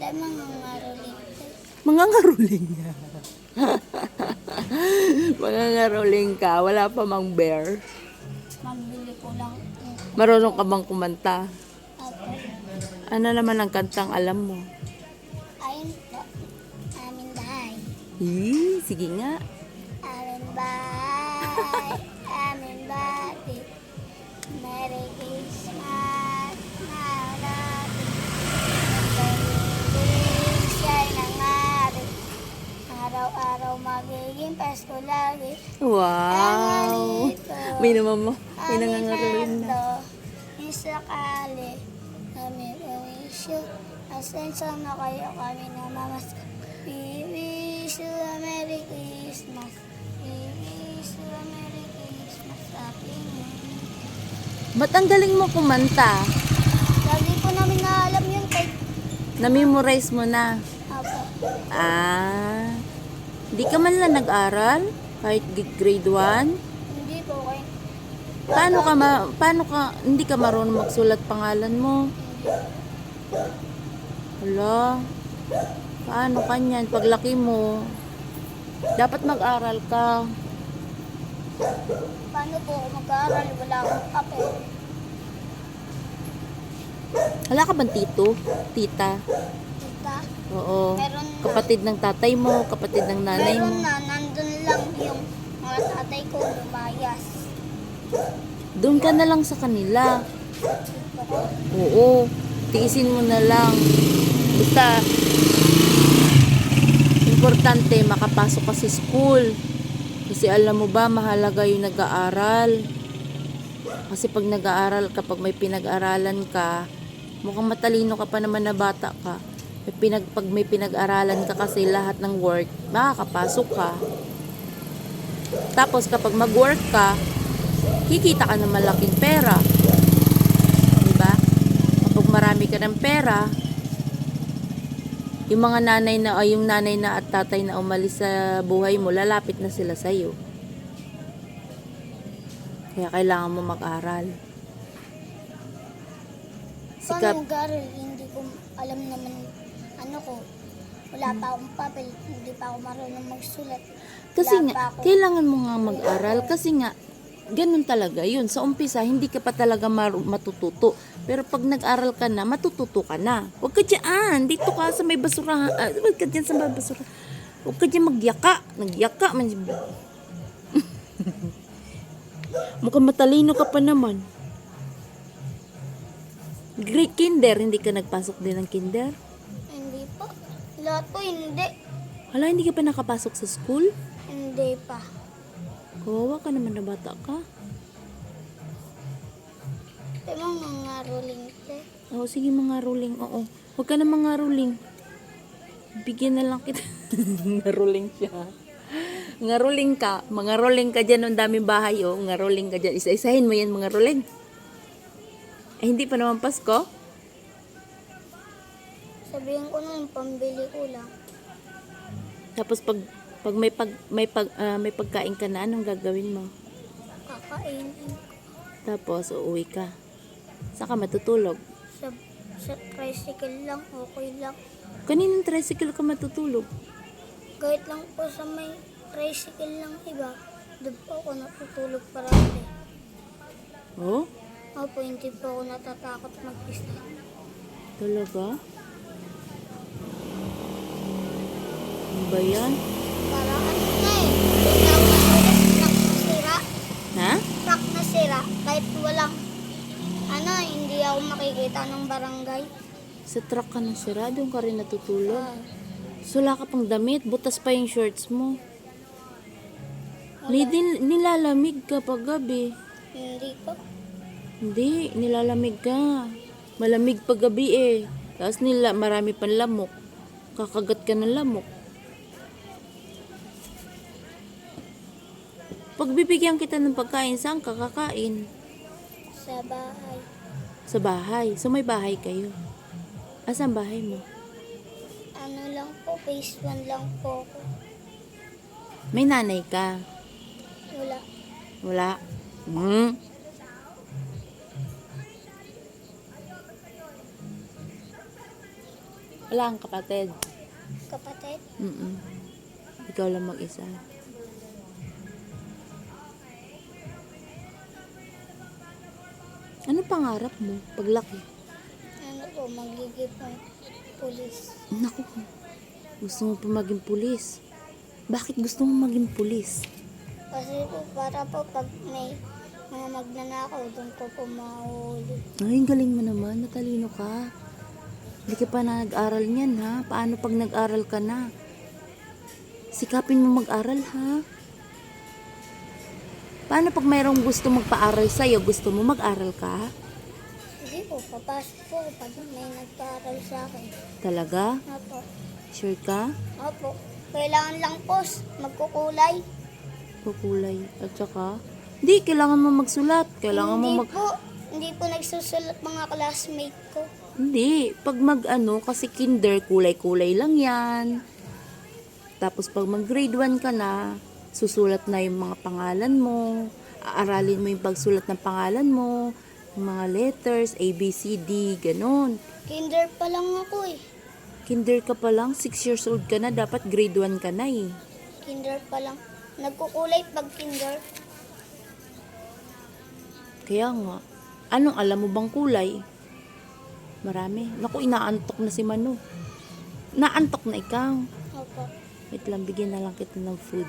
Tayo mga ngaruling. Mga ngaruling niya. Mga ngaruling ka. Wala pa mang bear. Mambili ko lang. Marunong ka bang kumanta? Ano naman ang kantang alam mo? Ayun po. Amin bahay. Hii, sige nga. Amin bahay. Wow. May naman mo. May Amin nangangaruling na. Isakali. Kami uwisyo. Asenso na kayo kami na mamas. We wish you a Merry Christmas. We wish you a Merry Christmas. Happy New Year. Ba't ang galing mo kumanta? Lagi po namin naalam yun kay Na-memorize mo na. Apo. Ah. Di ka man lang nag-aral? Kahit grade 1? Hindi po kay Paano ka ma paano ka hindi ka marunong magsulat pangalan mo? Hala. Paano kanyan paglaki mo? Dapat mag-aral ka. Paano po mag-aaral? Wala akong papel. Wala ka bang tito? Tita? Tita, Oo. meron na. Kapatid ng tatay mo, kapatid ng nanay mo. Meron na, lang yung mga tatay ko lumayas. Doon ka na lang sa kanila. Oo. Tiisin mo na lang. Basta, importante, makapasok ka sa school. Kasi alam mo ba, mahalaga yung nag-aaral. Kasi pag nag-aaral ka, pag may pinag-aralan ka, mukhang matalino ka pa naman na bata ka. May pinag, pag may pinag-aralan ka kasi lahat ng work, makakapasok ka. Tapos kapag mag-work ka, kikita ka ng malaking pera. Di ba? Kapag marami ka ng pera, yung mga nanay na, ay yung nanay na at tatay na umalis sa buhay mo, lalapit na sila sa iyo. Kaya kailangan mo mag-aral. Paano Sikap, mag-aaral? Hindi ko alam naman ano ko. Wala pa akong papel. Hindi pa ako marunong magsulat. Kasi Wala pa nga, ako. kailangan mo nga mag-aral kasi nga, ganun talaga yun. Sa umpisa, hindi ka pa talaga maru- matututo. Pero pag nag-aral ka na, matututo ka na. Huwag ka dyan. Dito ka sa may basurahan. Ah, huwag ka dyan sa may basurahan. Huwag ka dyan magyaka. Nagyaka. Man. Mukhang matalino ka pa naman. Great kinder. Hindi ka nagpasok din ng kinder? Hindi po. Lahat po hindi. Hala, hindi ka pa nakapasok sa school? Hindi pa. Kawawa ka naman na bata ka. Ito mga ngaruling te. Oo, sige mga ruling. Oo. Huwag ka na mga ruling. Bigyan na lang kita. nga ruling siya. Nga ruling ka. Mga ruling ka dyan. Ang daming bahay, oh. Nga ruling ka dyan. Isa-isahin mo yan, mga ruling. Eh, hindi pa naman Pasko? Sabihin ko na yung pambili ko lang. Tapos pag pag may pag may pag ah, may pagkain ka na anong gagawin mo? Kakainin Tapos uuwi ka. Saan ka matutulog? sa, sa tricycle lang. Okay lang. Kaninong tricycle ka matutulog? Kahit lang po sa may tricycle lang iba. Doon po ako natutulog parati. Oh? Opo, hindi po ako natatakot mag-isa. Talaga? Ano ba yan? Para ano na eh. Truck na sira. Truck na sira. Ha? Truck na sira. Kahit walang ano, hindi ako makikita ng barangay. Sa truck ka na sira, doon ka rin natutulog. Ah, Sula ka pang damit, butas pa yung shorts mo. Nil- nilalamig ka pag gabi. hindi po. Hindi, nilalamig ka. Malamig pag gabi eh. Tapos nila, marami pang lamok. Kakagat ka ng lamok. Pag bibigyan kita ng pagkain, saan ka kakain? Sa bahay. Sa bahay. So may bahay kayo. Asan bahay mo? Ano lang po, phase 1 lang po ako. May nanay ka. Wala. Wala. Hmm? Wala kang kapatid. Kapatid? Mm Ikaw lang mag-isa. Ano pangarap mo paglaki? Ano po, magiging po pulis. Naku, gusto mo pa maging pulis. Bakit gusto mo maging pulis? Kasi po, para po pag may mga magnanakaw, doon ko po mahuli. Ay, galing mo naman. Matalino ka. Hindi ka pa na nag-aral niyan, ha? Paano pag nag-aral ka na? Sikapin mo mag-aral, ha? Paano pag mayroong gusto magpa-aral sa'yo, gusto mo mag-aral ka? Hindi po, papasok po pag may nagpaaral sa akin. Talaga? Opo. Sure ka? Opo. Kailangan lang po magkukulay. Kukulay. At saka, hindi, kailangan mo magsulat. Kailangan hindi mo mag... po, hindi po nagsusulat mga classmate ko. Hindi. Pag mag-ano, kasi kinder, kulay-kulay lang yan. Tapos pag mag-grade 1 ka na, susulat na yung mga pangalan mo. Aaralin mo yung pagsulat ng pangalan mo. Yung mga letters, A, B, C, D, ganun. Kinder pa lang ako eh. Kinder ka pa lang, 6 years old ka na, dapat grade 1 ka na eh. Kinder pa lang. Nagkukulay pag kinder. Kaya nga, anong alam mo bang kulay? Marami. Naku, inaantok na si Manu. Naantok na ikaw. Opo. Wait lang, bigyan na lang kita ng food.